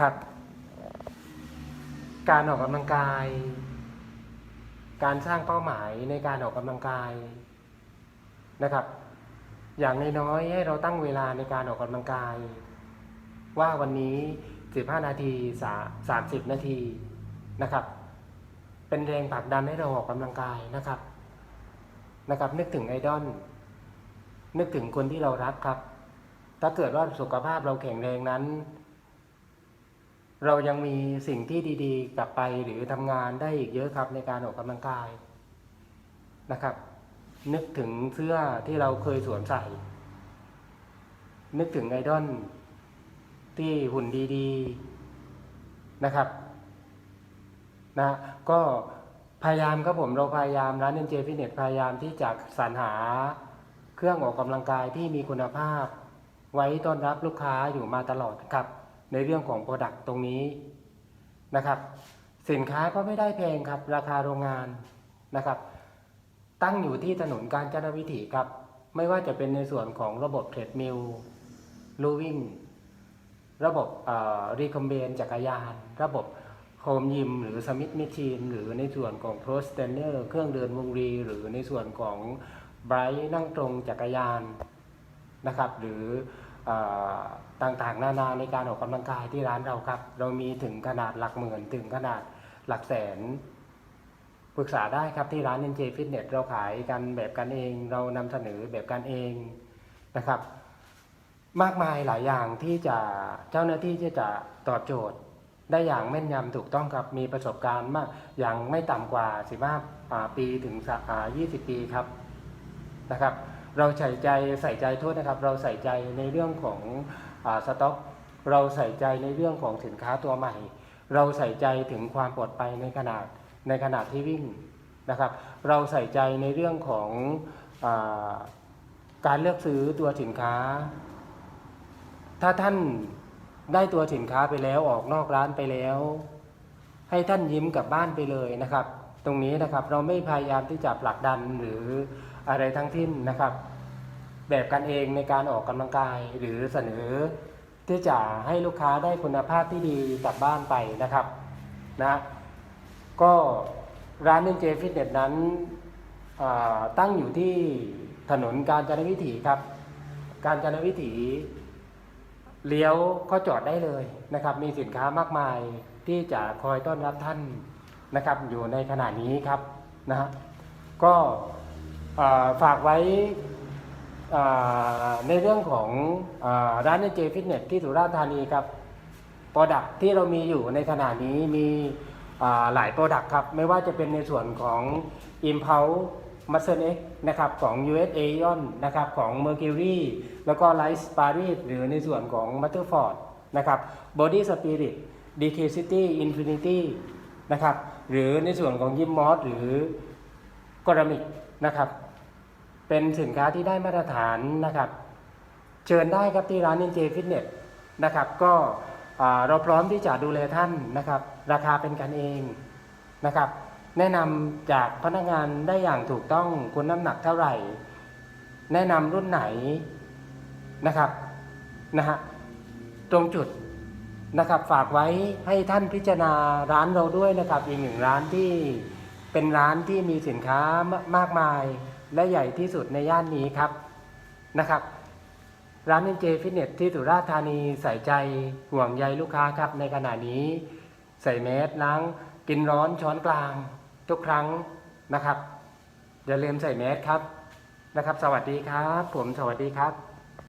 ครับการออกกำลังกาย การสร้างเป้าหมายในการออกกำลังกายนะครับ อย่างน้อยๆให้เราตั้งเวลาในการออกกำลังกาย ว่าวันนี้ 15 นาทีสา30 นาทีนะครับ เป็นแรงผลักดันให้เราออกกำลังกายนะครับนะครับ นึกถึงไอดอลนึกถึงคนที่เรารักครับ ถ้าเกิดว่าสุขภาพเราแข็งแรงนั้น เรายังมีสิ่งที่ดีๆ กลับไปหรือทำงานได้อีกเยอะครับในการออกกำลังกายนะครับ นึกถึงเสื้อที่เราเคยสวมใส่ นึกถึงไอดอลที่หุ่นดีๆนะครับนะก็พยายามครับผมเราพยายามร้านเอ็นเจฟิตเนสพยายามที่จะสรรหาเครื่องออกกำลังกายที่มีคุณภาพ ไว้ต้อนรับลูกค้าอยู่มาตลอดครับ ในเรื่องของโปรดักต์ตรงนี้นะครับ สินค้าก็ไม่ได้แพงครับ ราคาโรงงานนะครับ ตั้งอยู่ที่ถนนการจนวิถีครับ ไม่ว่าจะเป็นในส่วนของระบบเทรดมิลลูวิ่งระบบรีคอมเบนจักรยาน ระบบโฮมยิมหรือสมิธมิชีนหรือในส่วนของโ r รสเตนเนอร์เครื่องเดินวงรี หรือในส่วนของไบรท์นั่งตรงจักรยานนะครับ หรือ ต่างๆ นานาในการออกกำลังกายที่ร้านเราครับ เรามีถึงขนาดหลักหมื่นถึงขนาดหลักแสนปรึกษาได้ครับที่ร้าน NJ Fitness เราขายกันแบบกันเอง เรานำเสนอแบบกันเองนะครับ มากมายหลายอย่างที่จะเจ้าหน้าที่ที่จะตอบโจทย์ ได้อย่างแม่นยำถูกต้องครับมีประสบการณ์มากอย่างไม่ต่ำกว่า 15อ่าปีถึงสะอ่า20 ปีครับนะครับ เราใส่ใจใส่ใจโทษนะครับ เราใส่ใจในเรื่องของอสต็อก เราใส่ใจในเรื่องของสินค้าตัวใหม่ เราใส่ใจถึงความปลอดภัยในขนาดในขนาดที่วิ่งนะครับ เราใส่ใจในเรื่องของอการเลือกซื้อตัวสินค้า ถ้าท่านได้ตัวสินค้าไปแล้วออกนอกร้านไปแล้ว ให้ท่านยิ้มกลับบ้านไปเลยนะครับ ตรงนี้นะครับเราไม่พยายามที่จะผลักดันหรือ อะไรทั้งสิ้นนะครับ แบบกันเองในการออกกำลังกายหรือเสนอ ที่จะให้ลูกค้าได้คุณภาพที่ดีกลับบ้านไปนะครับนะก็ร้านเนเจฟิตเนสนั้นตั้งอยู่ที่ถนนการจนวิถีครับ การจนวิถีเลี้ยวก็จอดได้เลยนะครับ มีสินค้ามากมายที่จะคอยต้อนรับท่านนะครับ อยู่ในขณะนี้ครับนะฮะก็ ฝากไว้ในเรื่องของอร้านเจฟิตเนสที่สุราษฎร์ธานีครับโปรดักที่เรามีอยู่ในขณะนี้มีหลายโปรดักครับ ไม่ว่าจะเป็นในส่วนของ Impulse m u s c l e X นะครับของ US Aeon นะครับของ Mercury แล้วก็ Light Paris หรือในส่วนของ m a t t e r f o r d นะครับ Body Spirit DK City Infinity นะครับหรือในส่วนของยิมมอสหรือกรามิกนะครับ เป็นสินค้าที่ได้มาตรฐานนะครับ เชิญได้ครับที่ร้าน NJ Fitness นะครับ ก็เราพร้อมที่จะดูแลท่านนะครับ ราคาเป็นกันเองนะครับ แนะนำจากพนักงานได้อย่างถูกต้องคุณน้ำหนักเท่าไหร่ แนะนำรุ่นไหนนะครับนะฮะตรงจุดนะครับฝากไว้ให้ท่านพิจารณาร้านเราด้วยนะครับ อีกหนึ่งร้านที่เป็นร้านที่มีสินค้ามากมาย และใหญ่ที่สุดในย่านนี้ครับนะครับ ร้านเอ็นเจฟิตเนสที่สุราษฎร์ธานีใส่ใจห่วงใยลูกค้าครับ ในขณะนี้ ใส่แมสล้างกินร้อนช้อนกลาง ทุกครั้งนะครับอย่าลืมใส่แมสครับนะครับ สวัสดีครับ ผมสวัสดีครับ